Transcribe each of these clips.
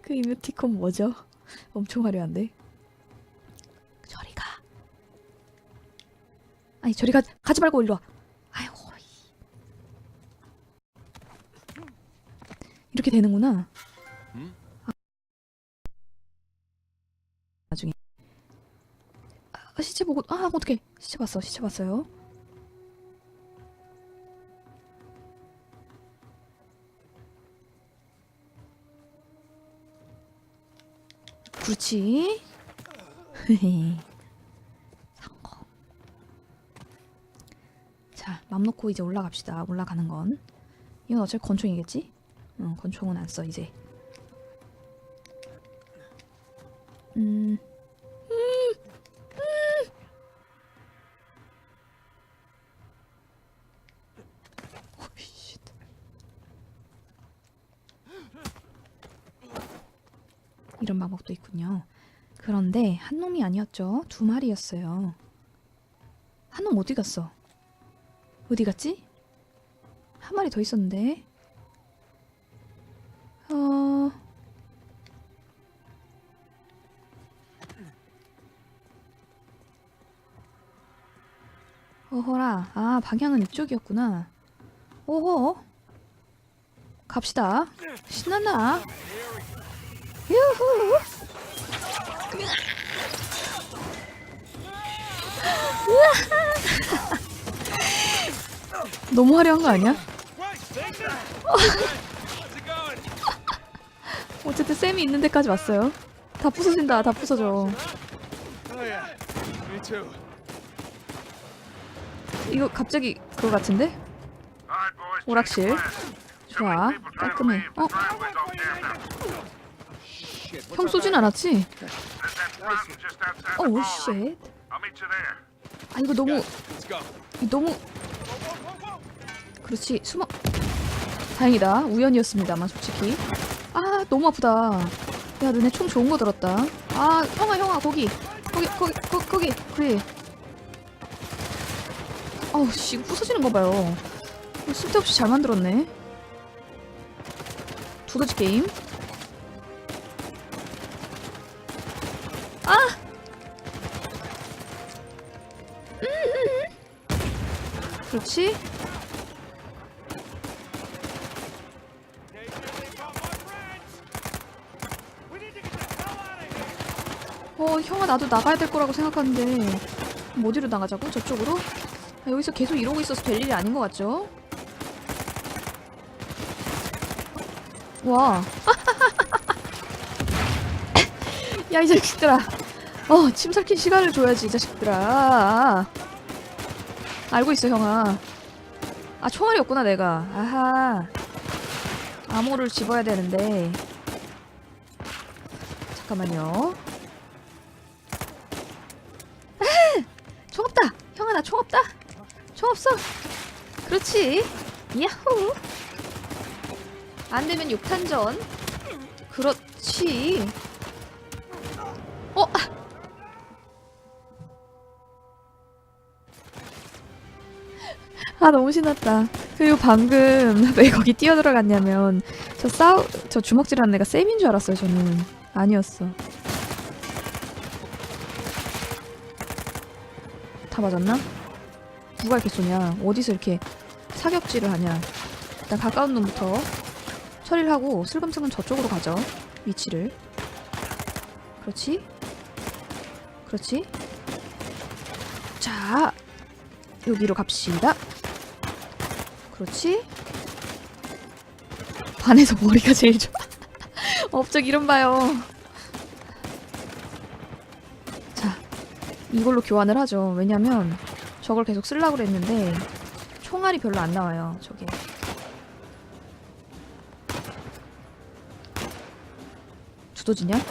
그 이모티콘 뭐죠? 엄청 화려한데. 저리 가. 아니 저리 가 가지 말고 일로 와. 아이고. 이렇게 되는구나. 음? 아, 나중에. 아, 시체 보고 아 어떻게 시체 봤어 시체 봤어요. 그렇지. 성공. 자, 맘 놓고 이제 올라갑시다. 올라가는 건. 이건 어차피 권총이겠지? 응, 권총은 안 써, 이제. 음. 음. 음. 오이씨. 이런 방법도 있군요. 그런데 한 놈이 아니었죠. 두 마리였어요. 한 놈 어디 갔어? 어디 갔지? 한 마리 더 있었는데. 어. 어허라. 아, 방향은 이쪽이었구나. 오호. 갑시다. 신난다. 유후. 너무 화려한 거 아니야? 어쨌든 쌤이 있는 데까지 왔어요. 다 부서진다. 다 부서져. Oh. 이거 갑자기 그거 같은데? 오락실. 좋아. 깔끔해. 어? 형 쏘진 않았지? 오, 쉣. 아, 이거 너무, 너무. 그렇지. 숨어. 다행이다. 우연이었습니다만, 솔직히. 아, 너무 아프다. 야, 너네 총 좋은 거 들었다. 아, 형아, 형아, 거기. 거기, 거기, 거, 거기. 그래. 아우, 씨, 부서지는 거 봐요. 쓸데없이 잘 만들었네. 두더지 게임. 음. 그렇지. 어, 형아, 나도 나가야 될 거라고 생각하는데, 뭐 어디로 나가자고? 저쪽으로? 아, 여기서 계속 이러고 있어서 될 일이 아닌 것 같죠? 와. 야, 이 자식들아. 어, 침 삼킬 시간을 줘야지, 이 자식들아. 알고 있어, 형아. 아, 총알이 없구나, 내가. 아하. 암호를 집어야 되는데. 잠깐만요. 아! 총 없다! 형아, 나 총 없다! 총 없어! 그렇지. 야호! 안 되면 욕탄전. 그렇지. 아 너무 신났다. 그리고 방금 왜 거기 뛰어 들어갔냐면 저 싸우 저 주먹질하는 애가 쌤인 줄 알았어요. 저는 아니었어. 다 맞았나? 누가 이렇게 쏘냐? 어디서 이렇게 사격질을 하냐? 일단 가까운 놈부터 처리를 하고 슬금슬금 저쪽으로 가죠. 위치를. 그렇지. 그렇지. 자, 여기로 갑시다. 그렇지. 반에서 머리가 제일 좋아. 업적 이름 봐요. 자, 이걸로 교환을 하죠. 왜냐면 저걸 계속 쓰려고 그랬는데 총알이 별로 안 나와요. 저게. 두더지냐?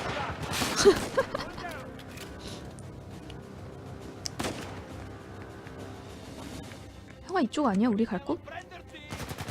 형아 이쪽 아니야? 우리 갈 곳?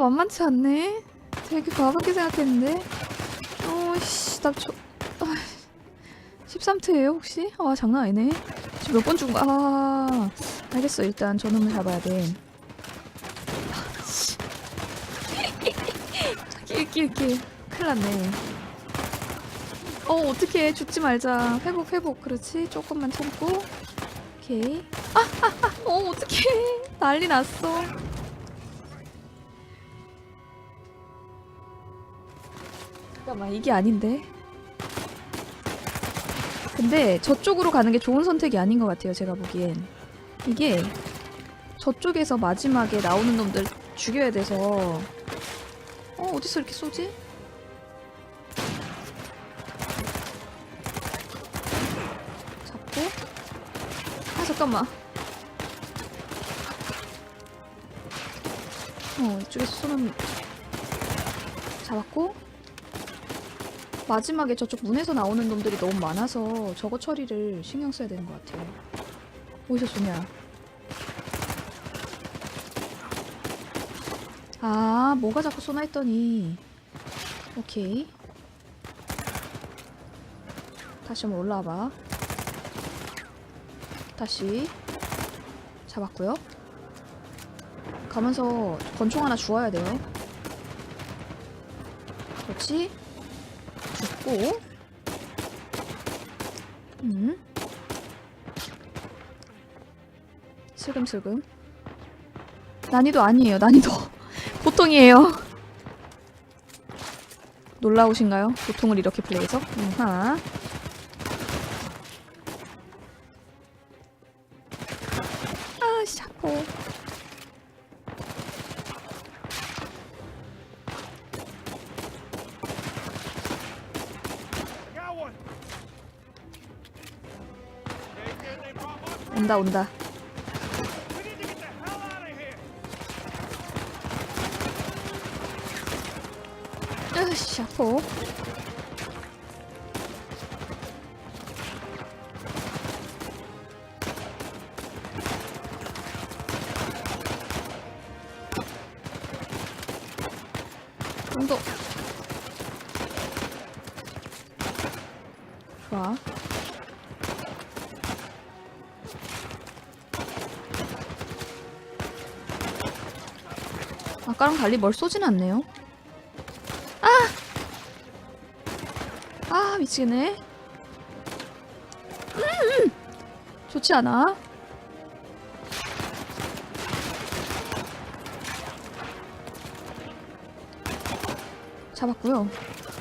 만만치 않네. 되게 가볍게 생각했는데. 어씨 나 저. 아, 13트예요 혹시? 아 장난 아니네. 지금 몇 번 준 거야? 아 알겠어 일단 저놈을 잡아야 돼. 아, 씨. 낄낄낄 큰일 났네. 어 어떡해 죽지 말자. 회복 회복 그렇지 조금만 참고. 오케이. 아 아 아 어 어떡해 난리 났어. 잠깐만 이게 아닌데. 근데 저쪽으로 가는 게 좋은 선택이 아닌 것 같아요 제가 보기엔. 이게 저쪽에서 마지막에 나오는 놈들 죽여야 돼서 어 어디서 이렇게 쏘지? 잡고 아 잠깐만 어 이쪽에서 쏘는 잡았고 마지막에 저쪽 문에서 나오는 놈들이 너무 많아서 저거 처리를 신경 써야 되는 것 같아요. 어디서 쏘냐? 아 뭐가 자꾸 쏘나 했더니. 오케이. 다시 한번 올라와봐. 다시. 잡았고요. 가면서 권총 하나 주워야 돼요. 그렇지 죽고 음. 슬금슬금. 난이도 아니에요 난이도. 보통이에요. 놀라우신가요? 보통을 이렇게 플레이해서? 음하. 아 샤코 온다 온다 get the hell out 아까랑 달리 뭘 쏘진 않네요. 아 미치겠네. 음, 음. 좋지 않아? 잡았고요.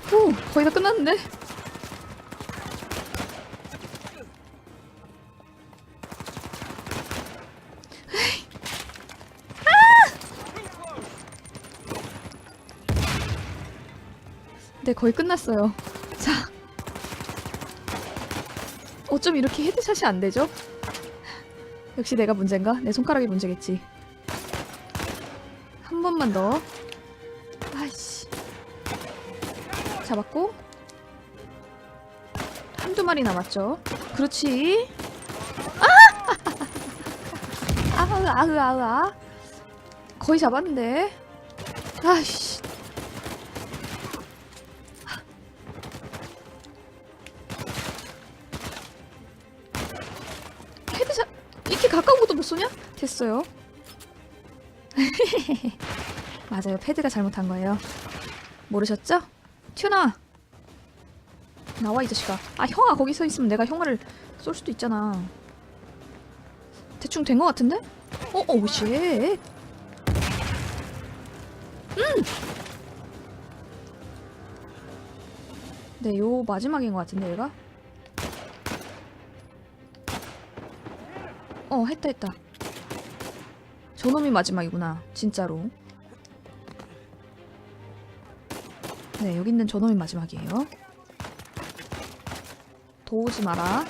후 거의 다 끝났는데 아! 네 거의 끝났어요 자 어쩜 이렇게 헤드샷이 안 되죠? 역시 내가 문제인가? 내 손가락이 문제겠지. 한 번만 더. 아이씨. 잡았고. 한두 마리 남았죠. 그렇지. 아! 아으, 아으, 아으, 아. 거의 잡았는데. 아이씨. 가까운 것도 못 쏘냐? 됐어요. 맞아요. 패드가 잘못한 거예요. 모르셨죠? 튜나! 나와 이 자식아. 아 형아 거기 서 있으면 내가 형아를 쏠 수도 있잖아. 대충 된 것 같은데? 어, 어, 쉣. 음! 네, 요 마지막인 것 같은데 얘가? 어 했다 했다. 저놈이 마지막이구나 진짜로. 네 여기 있는 저놈이 마지막이에요. 도우지 마라.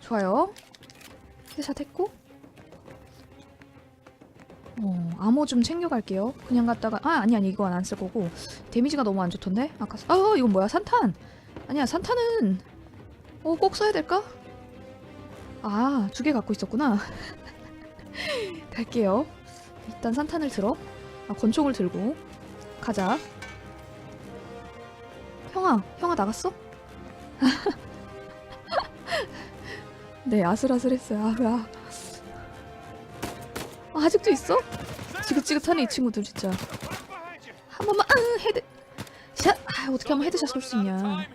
좋아요. 헤드샷 했고. 어, 암호 좀 챙겨갈게요. 그냥 갔다가 아 아니 아니 이건 안 쓸 거고. 데미지가 너무 안 좋던데? 아까 아 어, 이건 뭐야? 산탄! 아니야 산탄은 어 꼭 써야 될까? 아 두 개 갖고 있었구나. 갈게요. 일단 산탄을 들어. 아 권총을 들고 가자. 형아 형아 나갔어? 네 아슬아슬했어요. 아, 아. 아, 아직도 있어? 지긋지긋하네 이 친구들 진짜. 한 번만 아, 헤드 샷. 아, 어떻게 하면 헤드샷 쏠 수 있냐?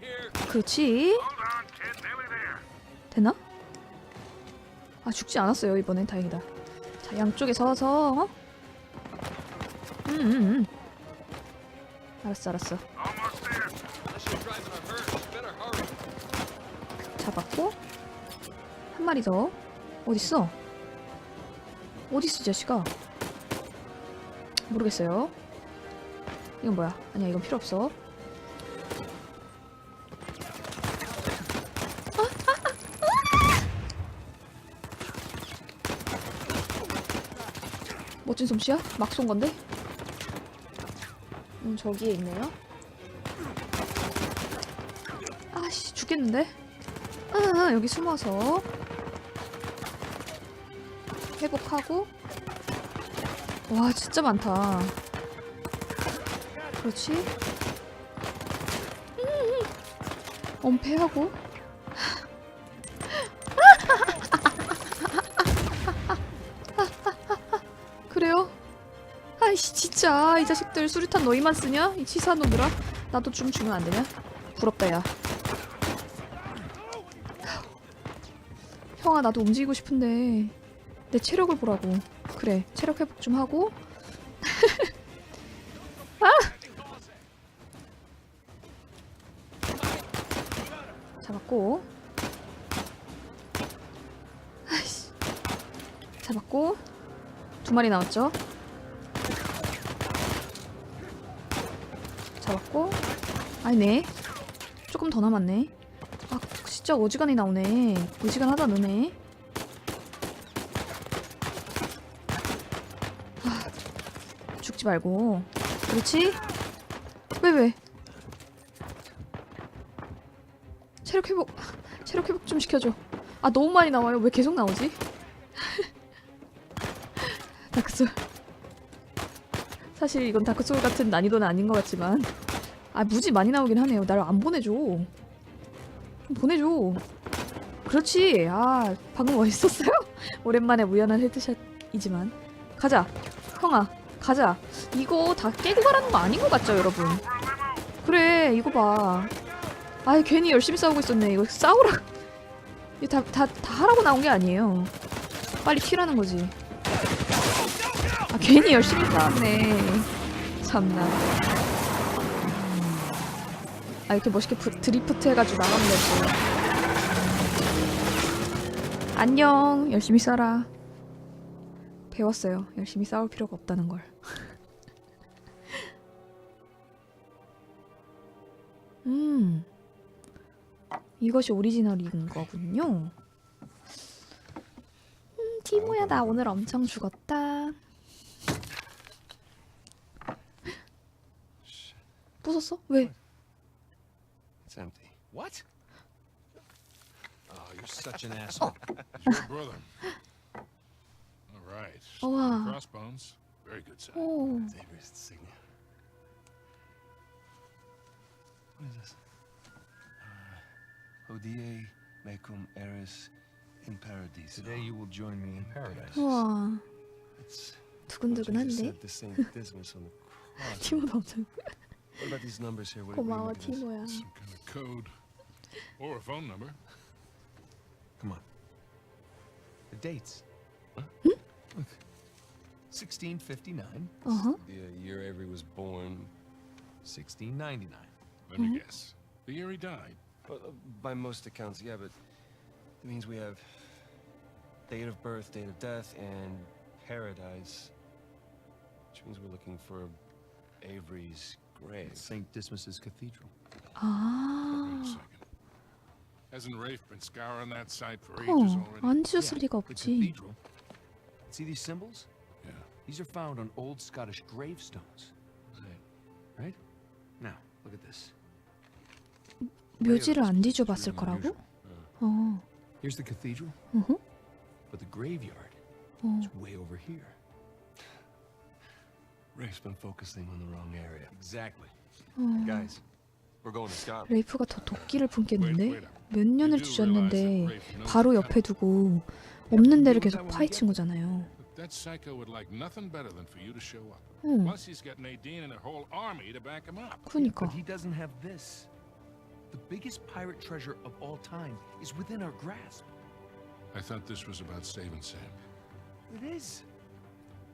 그렇지. 되나? 아 죽지 않았어요 이번엔 다행이다. 자 양쪽에 서서. 어? 음, 음, 음. 알았어 알았어. 잡았고 한 마리 더 어딨어? 어딨어 이 자식아 모르겠어요 이건 뭐야 아니야 이건 필요 없어 멋진 솜씨야? 막 쏜 건데? 음 저기에 있네요 아씨 죽겠는데? 아, 여기 숨어서 회복하고 와 진짜 많다 그렇지 음, 엄폐하고 진짜 이 자식들 수류탄 너희만 쓰냐? 이 치사한 놈들아. 나도 좀 주면 안 되냐? 부럽다 야. 형아 나도 움직이고 싶은데 내 체력을 보라고. 그래 체력 회복 좀 하고. 아! 잡았고. 아이씨. 잡았고. 두 마리 나왔죠 잡았고. 아니네. 조금 더 남았네. 아 진짜 어지간히 나오네. 어지간하다 너네. 아, 죽지 말고. 그렇지? 왜 왜? 체력 회복 체력 회복 좀 시켜줘. 아 너무 많이 나와요. 왜 계속 나오지? 다크솔 사실 이건 다크솔 같은 난이도는 아닌 것 같지만. 아 무지 많이 나오긴 하네요. 나를 안 보내줘. 좀 보내줘. 그렇지. 아 방금 멋있었어요? 오랜만에 우연한 헤드샷이지만. 가자. 형아 가자. 이거 다 깨고 가라는 거 아닌 것 같죠 여러분? 그래 이거 봐. 아이 괜히 열심히 싸우고 있었네. 이거 싸우라. 이거 다, 다, 다 하라고 나온 게 아니에요. 빨리 튀라는 거지 아 괜히 열심히 싸웠네. 참나. 아 이렇게 멋있게 부, 드리프트 해가지고 나가면 되지. 안녕. 열심히 싸라. 배웠어요. 열심히 싸울 필요가 없다는 걸. 음. 이것이 오리지널인 거군요. 음 티모야 나 오늘 엄청 죽었다 부쉈어? 왜? It's empty. What? Oh, you're such an asshole. Your brother. All right. 우와 Crossbones. Very good sign. 오 Xavier's insignia. What is this? Uh, Hodie mecum eris in paradiso. Today you will join me in paradise. 우와 It's what Jesus 두근두근한데? said to Saint Dismas on the cross. 티모도 엄청 What about these numbers here? What, what do you 고마워 make of this? 티모야 Some kind of code. Or a phone number. Come on. The dates. Huh? Look. 1659, 어허 The uh, year Avery was born. 1699. Let me guess. The year he died. Well, uh, by most accounts, yeah, but it means we have date of birth, date of death, and paradise. Which means we're looking for Avery's grave. St. Dismas's Cathedral. Wait a 아 second. Hasn't Rafe been scouring that site for 어, ages already? 안 지었을 리가 The 없지 cathedral. See these symbols? Yeah. These are found on old Scottish gravestones. Right? Now, look at this. 묘지를 안 뒤져봤을 거라고? 어, Here's the cathedral, 어허, but the graveyard 어. is way over here. Rafe's been focusing on the wrong area. Exactly. Guys, we're going to Scotland. 레이프가 더 도끼를 Wait, 품겠는데? wait up. 몇 년을 You do 주셨는데 realize that Rafe knows 바로 the 옆에 두고 없는 데를 계속 파헤친 거잖아요. That psycho would like nothing better than for you to show up. 응, Plus, he's got Nadine and a whole army to back him up. 그니까. But he doesn't have this. The biggest pirate treasure of all time is within our grasp. I thought this was about saving Sam. It is.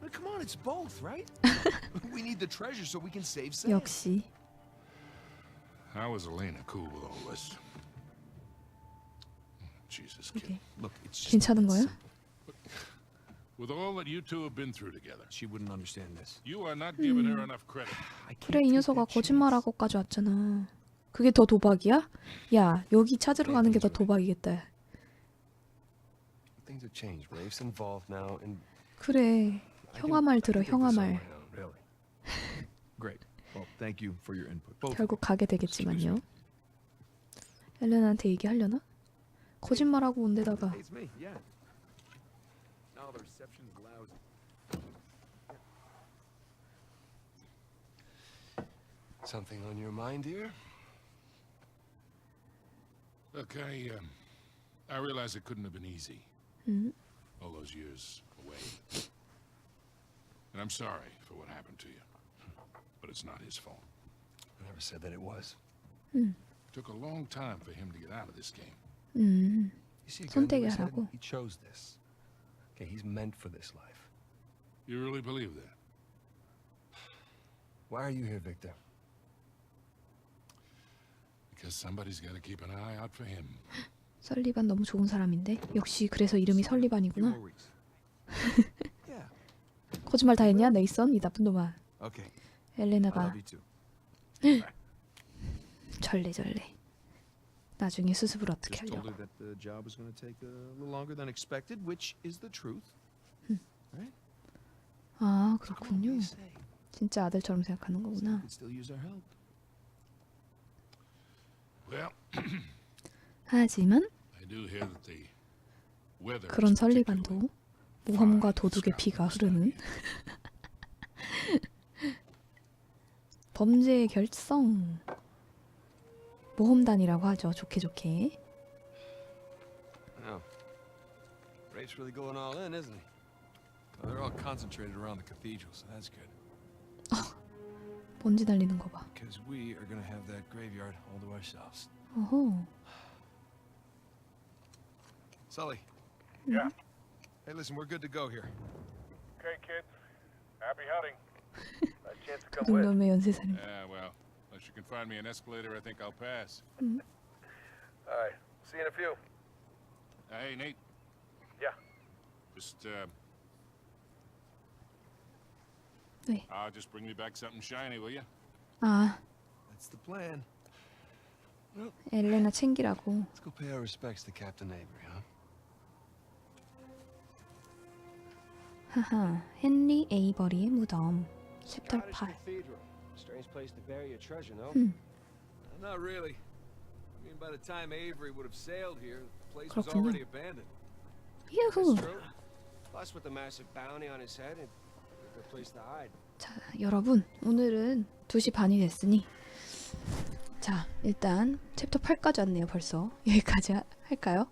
But come on, it's both, right? we need the treasure so we can save Sam. 역시 How is Elena cool with all this? Jesus, kid. 그게 Look, it's just 괜찮은 거야? simple. With all that you two have been through together, She wouldn't understand this. you are not giving her enough credit. I can't 그래 이 take 녀석아 that chance. 거짓말하고까지 왔잖아. 그게 더 도박이야? 야 여기 찾으러 가는 게 더 도박이겠다. Things have changed. Rafe's involved now, and 그래 I 형아 말 들어 형아 말. 결국 가게 되겠지만요. 엘레나한테 얘기하려나? 거짓말하고 온 데다가. Something on your mind, dear? Look, I, um, I realize it couldn't have been easy. 음, All those years away. And I'm sorry for what happened to you. But it's not his fault. I never said that it was. It took a long time for him to get out of this game. 음, You see, a gun to 선택을 his head, 하라고. he chose this. Okay, he's meant for this life. You really believe that? Why are you here, Victor? Because somebody's got to keep an eye out for him. 설리반 너무 좋은 사람인데 역시 그래서 이름이 Few 설리반이구나. 거짓말 다 했냐 네이선 이 나쁜 놈아. Okay. 엘레나가 too. 절레 절레. 나중에 수습을 어떻게 하려고. Right? 아 그렇군요. 진짜 아들처럼 생각하는 거구나. 하지만. 그런 설리반도 모험과 도둑의 피가 흐르는 범죄의 결성 모험단이라고 하죠. 좋게 좋게. No. Rafe's really going all in, isn't he? Well, they're all concentrated around the cathedral, so that's good. 먼지 날리는 거 봐. Because we are gonna have that graveyard all to ourselves. 어허. Sully. Yeah. Hey, listen, we're good to go here. Okay, kids. Happy hunting. A chance to 그 come with. 정도면 연쇄살인. Yeah, well, unless you can find me an escalator, I think I'll pass. All right. See you in a few. Uh, hey, Nate. Yeah. Just, uh, 네. uh, just bring me back something shiny, will you? 아 That's the plan. 엘레나 챙기라고. Let's go pay our respects to Captain Avery, huh? 하하. 헨리 에이버리의 무덤. 챕터 Scottish 8. Cathedral. Strange place to bury your treasure, no? Hmm. Uh, not really. I mean, by the time Avery would have sailed here, the place was 그렇군요. already abandoned. 유후. That's true. Plus, with the massive bounty on his head, it's a good place to hide. 자, 여러분, 오늘은 2시 반이 됐으니 자, 일단 챕터 8까지 왔네요, 벌써. 여기까지 하- 할까요?